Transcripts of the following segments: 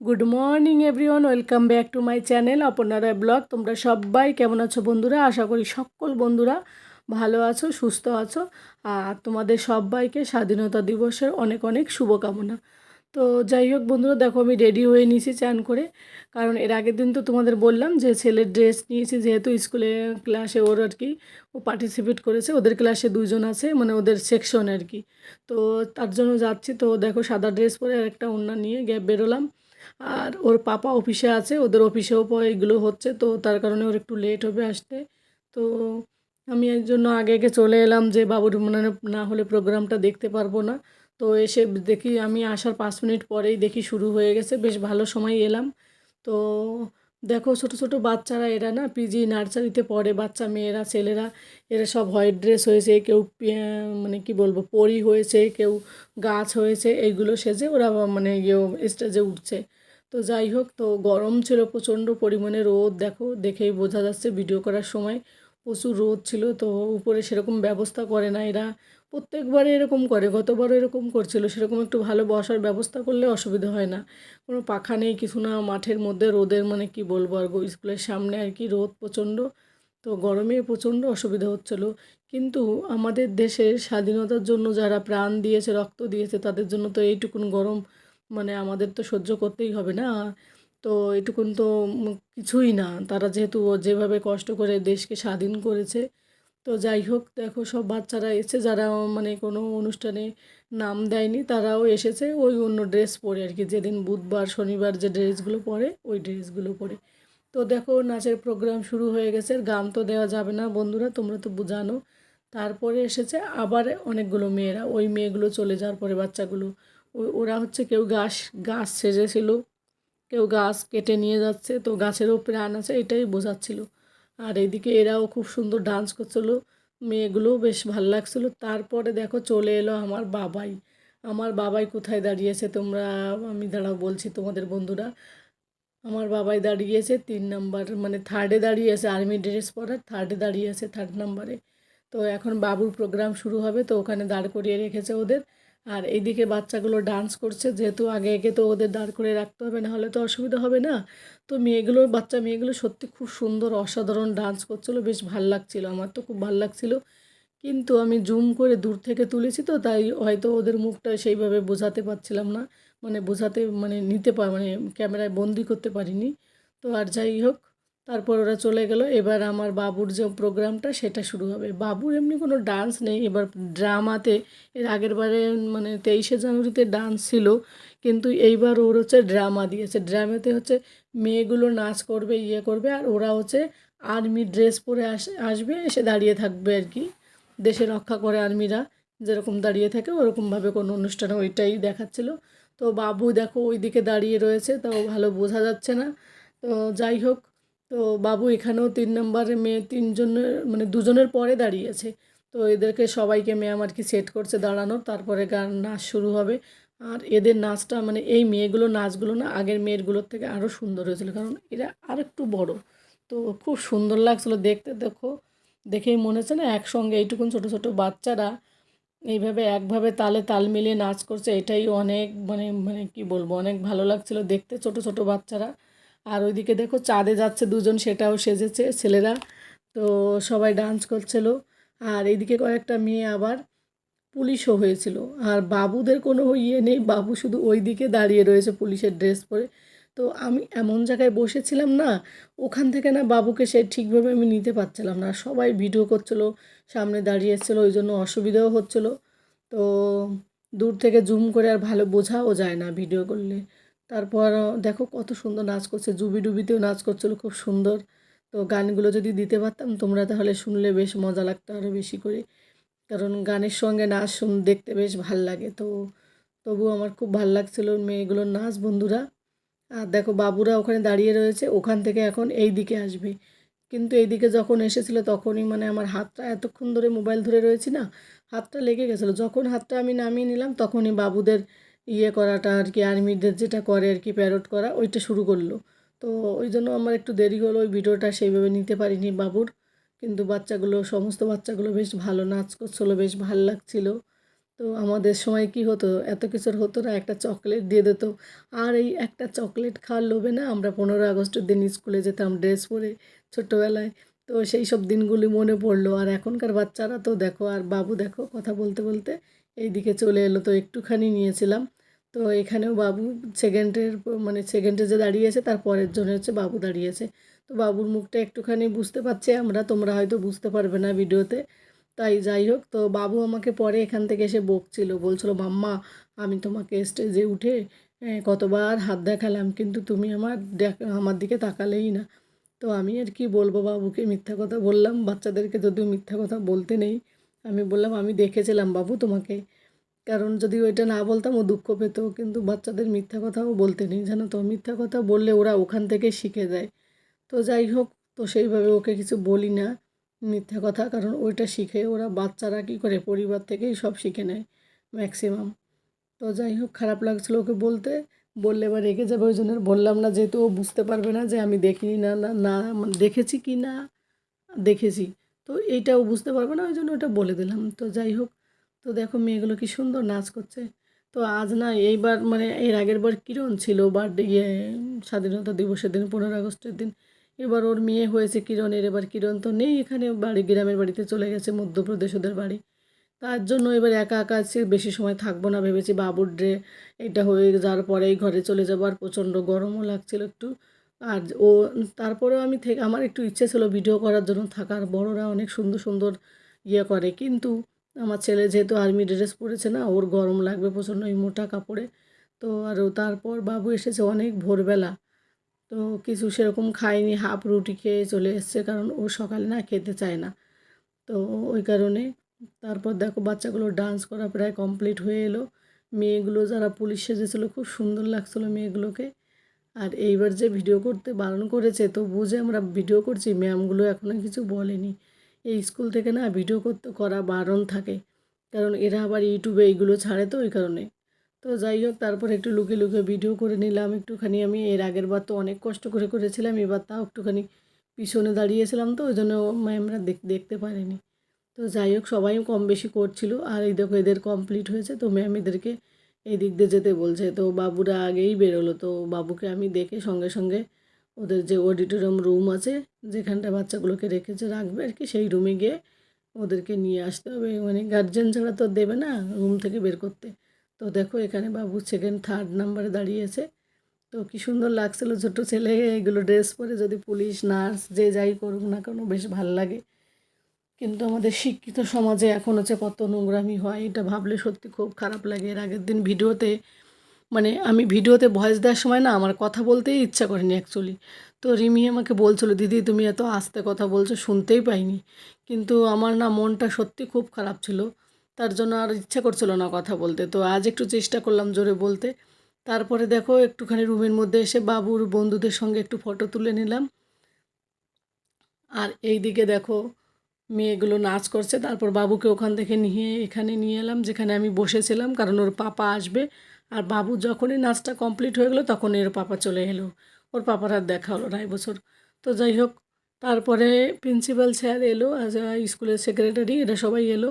Good morning everyone welcome back to my channel আপনারা blog তোমরা সবাই কেমন আছো বন্ধুরা? আশা করি সকল বন্ধুরা ভালো আছো, সুস্থ আছো, আর তোমাদের সবাইকে স্বাধীনতা দিবসের অনেক অনেক শুভকামনা। তো যাই হোক বন্ধুরা, দেখো আমি রেডি হয়ে নিয়েছি চান করে। কারণ এর আগের দিন তো তোমাদের বললাম যে ছেলের ড্রেস নিয়েছি, যেহেতু স্কুলে ক্লাসে ওর আর কি, ও পার্টিসিপেট করেছে। ওদের ক্লাসে দুজন আছে মানে ওদের সেকশন আর কি। তো তার জন্য যাচ্ছি। তো দেখো সাদা ড্রেস পরে একটা ওড়না নিয়ে গ্যাপ বেরোলাম। আর ওর পাপা অফিসে আছে, ওদের অফিসেও এগুলো হচ্ছে, তো তার কারণে ওর একটু লেট হবে আসতে। তো আমি এর জন্য আগে আগে চলে এলাম যে বাবুর মনে না হলে প্রোগ্রামটা দেখতে পারব না। তো এসে দেখি আমি আসার পাঁচ মিনিট পরেই দেখি শুরু হয়ে গেছে, বেশ ভালো সময় এলাম। তো দেখো ছোট ছোট বাচ্চারা, এরা না পিজি নার্সারিতে পড়ে, বাচ্চা মেয়েরা, ছেলেরা, এরা সব হোয়াইট ড্রেস হয়েছে, কেউ মানে কি বলব, পরি হয়েছে, কেউ গাছ হয়েছে, এইগুলো সেজে ওরা মানে ইয়ে স্টেজে উঠছে। তো যাই হোক, তো গরম ছিল, প্রচণ্ড পরিমাণে রোদ, দেখো, দেখেই বোঝা যাচ্ছে ভিডিও করার সময় প্রচুর রোদ ছিল, তো উপরে সেরকম ব্যবস্থা করে না এরা। প্রত্যেকবারে এরকম করে, গতবারও এরকম করছিল, সেরকম একটু ভালো বসার ব্যবস্থা করলে অসুবিধা হয় না। কোনো পাখা নেই, কিছু না, মাঠের মধ্যে, রোদের মানে কি বলব, আর স্কুলের সামনে আর কি রোদ প্রচণ্ড, তো গরমে প্রচণ্ড অসুবিধা হচ্ছিল। কিন্তু আমাদের দেশের স্বাধীনতার জন্য যারা প্রাণ দিয়েছে, রক্ত দিয়েছে, তাদের জন্য তো এইটুকুন গরম মানে আমাদের তো সহ্য করতেই হবে না। তো এটুকুন তো কিছুই না, তারা যেহেতু যেভাবে কষ্ট করে দেশকে স্বাধীন করেছে তো যাই হোক, দেখো সব বাচ্চারা এসে যারা মানে কোনো অনুষ্ঠানে নাম দেয়নি, তারাও এসেছে। ওই অন্য ড্রেস পরে আর কি, যেদিন বুধবার, শনিবার যে ড্রেসগুলো পরে, ওই ড্রেসগুলো পরে। তো দেখো নাচের প্রোগ্রাম শুরু হয়ে গেছে গান তো দেওয়া যাবে না বন্ধুরা, তোমরা তো বু- জানো তারপরে এসেছে আবার অনেকগুলো মেয়েরা, ওই মেয়েগুলো চলে যাওয়ার পরে বাচ্চাগুলো ওরা হচ্ছে কেউ গাছ গাছ সেজেছিল, কেউ গাছ কেটে নিয়ে যাচ্ছে, তো গাছেরও প্রাণ আছে, এটাই বোঝাচ্ছিল। আর এদিকে এরাও খুব সুন্দর ডান্স করছিল, মেয়েগুলোও বেশ ভালো লাগছিল। তারপরে দেখো চলে এলো আমার বাবাই। আমার বাবাই কোথায় দাঁড়িয়েছে তোমরা, আমি দাঁড়াও বলছি তোমাদের বন্ধুরা। আমার বাবাই দাঁড়িয়েছে তিন নাম্বার মানে থার্ডে দাঁড়িয়েছে আর্মি ড্রেস পরার থার্ডে দাঁড়িয়েছে থার্ড নাম্বারে তো এখন বাবুর প্রোগ্রাম শুরু হবে, তো ওখানে দাঁড় করিয়ে রেখেছে ওদের। আর এইদিকে বাচ্চাগুলো ডান্স করছে, যেহেতু আগে আগে তো ওদের দাঁড় করে রাখতে হবে না হলে তো অসুবিধা হবে না। তো মেয়েগুলো, বাচ্চা মেয়েগুলো সত্যি খুব সুন্দর, অসাধারণ ডান্স করছিল, বেশ ভালো লাগছিল, আমার তো খুব ভালো লাগছিল। কিন্তু আমি জুম করে দূর থেকে তুলেছি তো, তাই হয়তো ওদের মুখটা সেইভাবে বোঝাতে পারছিলাম না মানে বোঝাতে মানে নিতে পার মানে ক্যামেরায় বন্দি করতে পারিনি। তো আর যাই হোক তারপর ওরা চলে গেল। এবার আমার বাবুর যে প্রোগ্রামটা, সেটা শুরু হবে। বাবুর এমনি কোনো ডান্স নেই। এবার ড্রামাতে এর আগের বারে মানে তেইশে জানুয়ারিতে ডান্স ছিল। কিন্তু এইবার ওর হচ্ছে ড্রামা দিয়েছে। ড্রামাতে হচ্ছে মেয়েগুলো নাচ করবে ইয়ে করবে, আর ওরা হচ্ছে আর্মি ড্রেস পরে আস, আসবে, এসে দাঁড়িয়ে থাকবে আর কি। দেশে রক্ষা করে আর্মিরা যেরকম দাঁড়িয়ে থাকে, ওরকমভাবে কোনো অনুষ্ঠানে ওইটাই দেখাচ্ছিল। তো বাবু দেখো ওইদিকে দাঁড়িয়ে রয়েছে, তাও ভালো বোঝা যাচ্ছে না। তো যাই হোক তো বাবু এখানেও তিন নম্বরে মেয়ে, তিনজনের মানে দুজনের পরে দাঁড়িয়েছে। তো এদেরকে সবাইকে ম্যাম আর কি সেট করছে দাঁড়ানো, তারপরে গান নাচ শুরু হবে। আর এদের নাচটা মানে এই মেয়েগুলো নাচগুলো না আগের মেয়েরগুলোর থেকে আরও সুন্দর হয়েছিল, কারণ এরা আর একটু বড়। তো খুব সুন্দর লাগছিল দেখতে, দেখো, দেখেই মনে হচ্ছে না একসঙ্গে এইটুকুন ছোটো ছোটো বাচ্চারা এইভাবে একভাবে তালে তাল মিলিয়ে নাচ করছে, এটাই অনেক মানে মানে কি বলব, অনেক ভালো লাগছিল দেখতে ছোট ছোট বাচ্চারা। আর ওইদিকে দেখো চাঁদে যাচ্ছে দুজন, সেটাও সেজেছে ছেলেরা। তো সবাই ডান্স করছিল। আর এইদিকে কয়েকটা মেয়ে আবার পুলিশও হয়েছিল। আর বাবুদের কোনো ইয়ে নেই, বাবু শুধু ওই দিকে দাঁড়িয়ে রয়েছে পুলিশের ড্রেস পরে। তো আমি এমন জায়গায় বসেছিলাম না, ওখান থেকে না বাবুকে সে ঠিকভাবে আমি নিতে পারছিলাম না। সবাই ভিডিও করছিল, সামনে দাঁড়িয়ে এসেছিল, ওই জন্য অসুবিধাও হচ্ছিল। তো দূর থেকে জুম করে আর ভালো বোঝাও যায় না ভিডিও করলে। তারপর দেখো কত সুন্দর নাচ করছে, জুবি ডুবিতেও নাচ করছিল, খুব সুন্দর। তো গানগুলো যদি দিতে পারতাম, তোমরা তাহলে শুনলে বেশ মজা লাগতো আরও বেশি করে। কারণ গানের সঙ্গে নাচ শুন, দেখতে বেশ ভালো লাগে। তো তবু আমার খুব ভালো লাগছিল মেয়েগুলোর নাচ, বন্ধুরা। আর দেখো বাবুরা ওখানে দাঁড়িয়ে রয়েছে, ওখান থেকে এখন এই দিকে আসবে। কিন্তু এইদিকে যখন এসেছিল তখনই মানে আমার হাতটা এতক্ষণ ধরে মোবাইল ধরে রয়েছি না, হাতটা লেগে গেছিল। যখন হাতটা আমি নামিয়ে নিলাম, তখনই বাবুদের ইয়ে করাটা আর কি আর্মিদের যেটা করে আর কি প্যারট করা, ওইটা শুরু করল। তো ওই জন্য আমার একটু দেরি হলো, ওই ভিডিওটা সেইভাবে নিতে পারিনি বাবুর। কিন্তু বাচ্চাগুলো, সমস্ত বাচ্চাগুলো বেশ ভালো, নাচ করছিল, বেশ ভালো লাগছিল। তো আমাদের সময় কি হতো? এত কিছুর হতো না, একটা চকলেট দিয়ে দিত। আর এই একটা চকলেট খাওয়ার লোভে না, আমরা পনেরো আগস্টের দিন স্কুলে যেতাম ড্রেস পরে ছোট্টোবেলায়। তো সেই সব দিনগুলি মনে পড়ল। আর এখনকার বাচ্চারা তো দেখো, আর বাবু দেখো কথা বলতে বলতে, এইদিকে চলে এলো। তো একটুখানি নিয়েছিলাম। তো এখানেও বাবু সেকেন্ডের মানে সেকেন্ডে যে দাঁড়িয়েছে তার পরের জন্য হচ্ছে বাবু দাঁড়িয়েছে তো বাবুর মুখটা একটুখানি বুঝতে পারছি আমরা, তোমরা হয়তো বুঝতে পারবে না ভিডিওতে। তাই যাই হোক, তো বাবু আমাকে পরে এখান থেকে এসে বকছিল, বলছিল, মাম্মা, আমি তোমাকে স্টেজে উঠে কতবার হাত দেখালাম, কিন্তু তুমি আমার আমার দিকে তাকালেই না। তো আমি আর কি বলব বাবুকে, মিথ্যা কথা বললাম। বাচ্চাদেরকে যদিও মিথ্যা কথা বলতে নেই, আমি বললাম, আমি দেখেছিলাম বাবু তোমাকে। কারণ যদি ওইটা না বলতাম ও দুঃখ পেত, কিন্তু বাচ্চাদের মিথ্যা কথাও বলতে নেই, জানো তো? মিথ্যা কথা বললে ওরা ওখান থেকে শিখে যায়। তো যাই হোক, তো সেইভাবে ওকে কিছু বলি না মিথ্যা কথা, কারণ ওইটা শিখে ওরা বাচ্চারা কী করে, পরিবার থেকেই সব শিখে নেয় ম্যাক্সিমাম। তো যাই হোক, খারাপ লাগছিল ওকে বলতে। বললে এবার রেগে যাবে ওই জন্য বললাম না, যেহেতু ও বুঝতে পারবে না যে আমি দেখিনি না না না মানে দেখেছি কি না, দেখেছি। তো এইটাও বুঝতে পারবে না, ওই জন্য ওটা বলে দিলাম। তো যাই হোক তো দেখো মেয়েগুলো কি সুন্দর নাচ করছে। তো আজ না এইবার মানে এর আগের বার কিরণ ছিল বার্থডে ইয়ে স্বাধীনতা দিবসের দিন, পনেরো আগস্টের দিন। এবার ওর মেয়ে হয়েছে কিরণের, এবার কিরণ তো নেই এখানে বাড়ি, গ্রামের বাড়িতে চলে গেছে মধ্যপ্রদেশ ওদের বাড়ি। তার জন্য এবার একা একা আছি বেশি সময় থাকব না ভেবেছি, বাবুর ড্রে এটা হয়ে যাওয়ার পরেই ঘরে চলে যাব আর প্রচণ্ড গরমও লাগছিল একটু। আর ও, তারপরেও আমি থেকে আমার একটু ইচ্ছে ছিল ভিডিও করার জন্য থাকার, বড়রা অনেক সুন্দর সুন্দর ইয়ে করে, কিন্তু আমার ছেলে যেহেতু আর্মি ড্রেস পরেছে না, ওর গরম লাগবে প্রচণ্ড ওই মোটা কাপড়ে। তো আর তারপর বাবু এসেছে অনেক ভোরবেলা। তো কিছু সেরকম খায়নি, হাফ রুটি খেয়ে চলে এসছে কারণ ও সকালে না খেতে চায় না। তো ওই কারণে তারপর দেখো বাচ্চাগুলো ডান্স করা প্রায় কমপ্লিট হয়ে এলো। মেয়েগুলো যারা পুলিশ সেজেছিলো খুব সুন্দর লাগছিল মেয়েগুলোকে। আর এইবার যে ভিডিও করতে বারণ করেছে, তো বুঝে আমরা ভিডিও করছি ম্যামগুলো এখনও কিছু বলেনি। এই স্কুল থেকে না ভিডিও করতে, করা বারণ থাকে। কারণ এরা আবার ইউটিউবে এইগুলো ছাড়ে তো ওই কারণে। তো যাই হোক, তারপর একটু লুকিয়ে লুকিয়ে ভিডিও করে নিলাম। একটুখানি আমি এর আগের বার তো অনেক কষ্ট করে করেছিলাম, এবার তাও একটুখানি পিছনে দাঁড়িয়েছিলাম তো, ওই জন্য ম্যামরা দেখতে পারেনি। তো যাই হোক, সবাই কম বেশি করছিল। আর এই দেখো, এদের কমপ্লিট হয়েছে। তো ম্যাম এদেরকে এই দিক দিয়ে যেতে বলছে। তো বাবুরা আগেই বেরোলো। তো বাবুকে আমি দেখে সঙ্গে সঙ্গে ওদের যে অডিটোরিয়াম রুম আছে, যেখানটা বাচ্চাগুলোকে রেখেছে রাখবে আর কি, সেই রুমে গিয়ে ওদেরকে নিয়ে আসতে হবে। মানে গার্জেন ছাড়া তো দেবে না রুম থেকে বের করতে। তো দেখো এখানে বাবু সেকেন্ড থার্ড নাম্বারে দাঁড়িয়েছে তো কী সুন্দর লাগছিল ছোটো ছেলে, এগুলো ড্রেস পরে যদি পুলিশ নার্স যে যাই করুক না কেন বেশ ভালো লাগে। কিন্তু আমাদের শিক্ষিত সমাজে এখন হচ্ছে কত নোংরামি হয়, এটা ভাবলে সত্যি খুব খারাপ লাগে। এর আগের দিন ভিডিওতে মানে আমি ভিডিওতে ভয়েস দেওয়ার সময় না আমার কথা বলতেই ইচ্ছা করেনি অ্যাকচুয়ালি তো রিমি আমাকে বলছিল, দিদি, তুমি এত আস্তে কথা বলছো, শুনতেই পাইনি। কিন্তু আমার না মনটা সত্যি খুব খারাপ ছিল। তার জন্য আর ইচ্ছা করছিল না কথা বলতে। তো আজ একটু চেষ্টা করলাম জোরে বলতে। তারপরে দেখো, একটুখানি রুমের মধ্যে এসে বাবুর বন্ধুদের সঙ্গে একটু ফটো তুলে নিলাম। আর এই দিকে দেখো, মেয়েগুলো নাচ করছে। তারপর বাবুকে ওখান থেকে নিয়ে, এখানে নিয়ে এলাম, যেখানে আমি বসেছিলাম, কারণ ওর পাপা আসবে। আর বাবু যখনই নাচটা কমপ্লিট হয়ে গেলো তখন এর পাপা চলে এলো। ওর পাপার আর দেখা হলো আড়াই বছর। তো যাই হোক, তারপরে প্রিন্সিপাল স্যার এলো আজ স্কুলের সেক্রেটারি এরা সবাই এলো।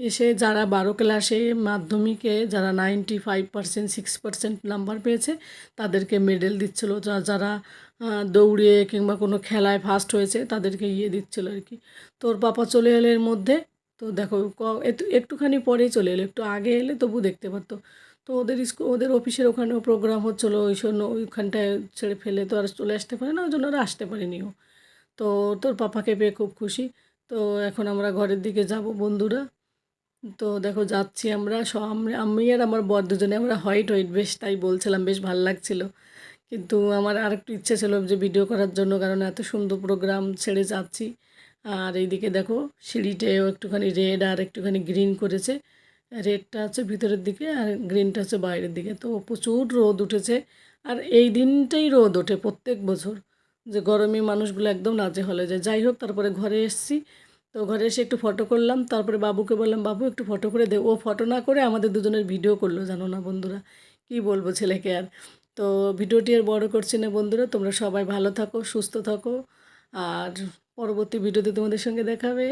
এসে যারা বারো ক্লাসে মাধ্যমিকে, যারা ninety five percent six percent number পেয়েছে, তাদেরকে মেডেল দিচ্ছিল। যারা দৌড়ে কিংবা কোনো খেলায় ফার্স্ট হয়েছে, তাদেরকে ইয়ে দিচ্ছিল আর কি। তোর পাপা চলে এলো এর মধ্যে। তো দেখো একটুখানি পরেই চলে এলো। একটু আগে এলে তবু দেখতে পারতো। তো ওদের স্কুল ওদের অফিসের ওখানেও প্রোগ্রাম হচ্ছিল, ওই জন্য ওইখানটায় ছেড়ে ফেলে তো আর চলে আসতে পারে না, ওই জন্য ওরা আসতে পারেনি ও। তো তোর পাপাকে পেয়ে খুব খুশি। তো এখন আমরা ঘরের দিকে যাব বন্ধুরা। তো দেখো যাচ্ছি আমরা আমি আর আমার বর দুজনে, আমরা হোয়াইট হোয়াইট বেশ তাই বলছিলাম, বেশ ভালো লাগছিল। কিন্তু আমার আর একটু ইচ্ছে ছিল যে ভিডিও করার জন্য, কারণ এত সুন্দর প্রোগ্রাম ছেড়ে যাচ্ছি। আর এইদিকে দেখো সিঁড়িটাও একটুখানি রেড আর একটুখানি গ্রিন করেছে। রেডটা হচ্ছে ভিতরের দিকে আর গ্রিনটা হচ্ছে বাইরের দিকে। তো প্রচুর রোদ উঠেছে আর এই দিনটাই রোদ ওঠে প্রত্যেক বছর যে গরমে মানুষগুলো একদম নাজে হলে যায়। যাই হোক, তারপরে ঘরে এসেছি। তো ঘরে এসে একটু ফটো করলাম, তারপরে বাবুকে বললাম, বাবু, একটু ফটো করে দে। ও ফটো না করে আমাদের দুজনের ভিডিও করল, জানো না বন্ধুরা? কি বলব ছেলেকে আর। তো ভিডিওটি আর বড় করছি না বন্ধুরা, তোমরা সবাই ভালো থাকো, সুস্থ থাকো। আর পরবর্তী ভিডিওতে তোমাদের সঙ্গে দেখাবে